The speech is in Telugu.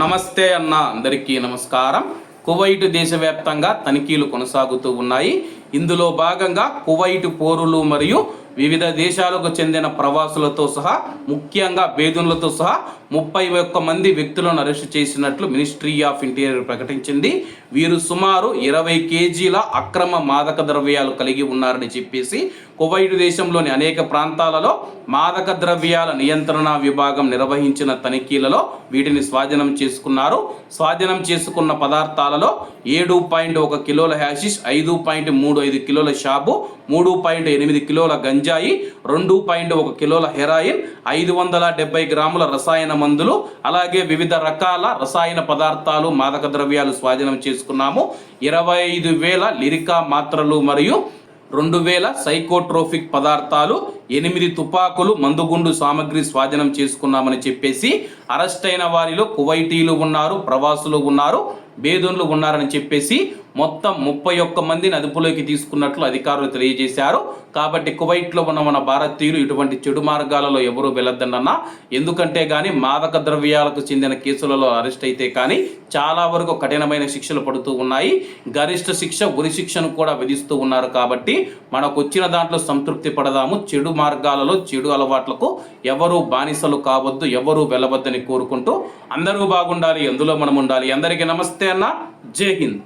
నమస్తే అన్న అందరికీ నమస్కారం. కువైట్ దేశవ్యాప్తంగా తనిఖీలు కొనసాగుతూ ఉన్నాయి. ఇందులో భాగంగా కువైట్ పోరులు మరియు వివిధ దేశాలకు చెందిన ప్రవాసులతో సహా ముఖ్యంగా బేదున్లతో సహా ముప్పై ఒక్క మంది వ్యక్తులను అరెస్టు చేసినట్లు మినిస్ట్రీ ఆఫ్ ఇంటీరియర్ ప్రకటించింది. వీరు సుమారు ఇరవై కేజీల అక్రమ మాదక ద్రవ్యాలు కలిగి ఉన్నారని చెప్పేసి కువైట్ దేశంలోని అనేక ప్రాంతాలలో మాదక ద్రవ్యాల నియంత్రణ విభాగం నిర్వహించిన తనిఖీలలో వీటిని స్వాధీనం చేసుకున్నారు. స్వాధీనం చేసుకున్న పదార్థాలలో ఏడు పాయింట్ ఒక కిలోల హ్యాషిష్ ఐదు పాయింట్ మూడు ఐదు కిలోల షాబు మూడు పాయింట్ ఎనిమిది కిలోల గంజాయి రెండు పాయింట్ ఒక కిలోల హెరాయిన్ ఐదు వందల డెబ్బై గ్రాముల రసాయన మందులు అలాగే వివిధ రకాల రసాయన పదార్థాలు మాదక ద్రవ్యాలు స్వాధీనం చేసుకున్నాము. ఇరవై ఐదు వేల లిరికా మాత్రలు మరియు రెండు వేల సైకోట్రోఫిక్ పదార్థాలు ఎనిమిది తుపాకులు మందుగుండు సామగ్రి స్వాధీనం చేసుకున్నామని చెప్పేసి అరెస్ట్ అయిన వారిలో కువైటీలు ఉన్నారు ప్రవాసులు ఉన్నారు బేదోన్లు ఉన్నారని చెప్పేసి మొత్తం ముప్పై ఒక్క మందిని అదుపులోకి తీసుకున్నట్లు అధికారులు తెలియజేశారు. కాబట్టి కువైట్లో ఉన్న మన భారతీయులు ఇటువంటి చెడు మార్గాలలో ఎవరూ వెళ్ళొద్దన్న ఎందుకంటే కానీ మాదక ద్రవ్యాలకు చెందిన కేసులలో అరెస్ట్ అయితే కానీ చాలా వరకు కఠినమైన శిక్షలు పడుతూ ఉన్నాయి. గరిష్ట శిక్ష ఉరి శిక్షను కూడా విధిస్తూ ఉన్నారు కాబట్టి మనకు వచ్చిన దాంట్లో సంతృప్తి పడదాము చెడు మార్గాలలో చెడు అలవాట్లకు ఎవరు బానిసలు కావద్దు ఎవరు వెళ్ళవద్దని కోరుకుంటూ అందరూ బాగుండాలి ఎందులో మనం ఉండాలి. అందరికీ నమస్తే అన్న. జై హింద్.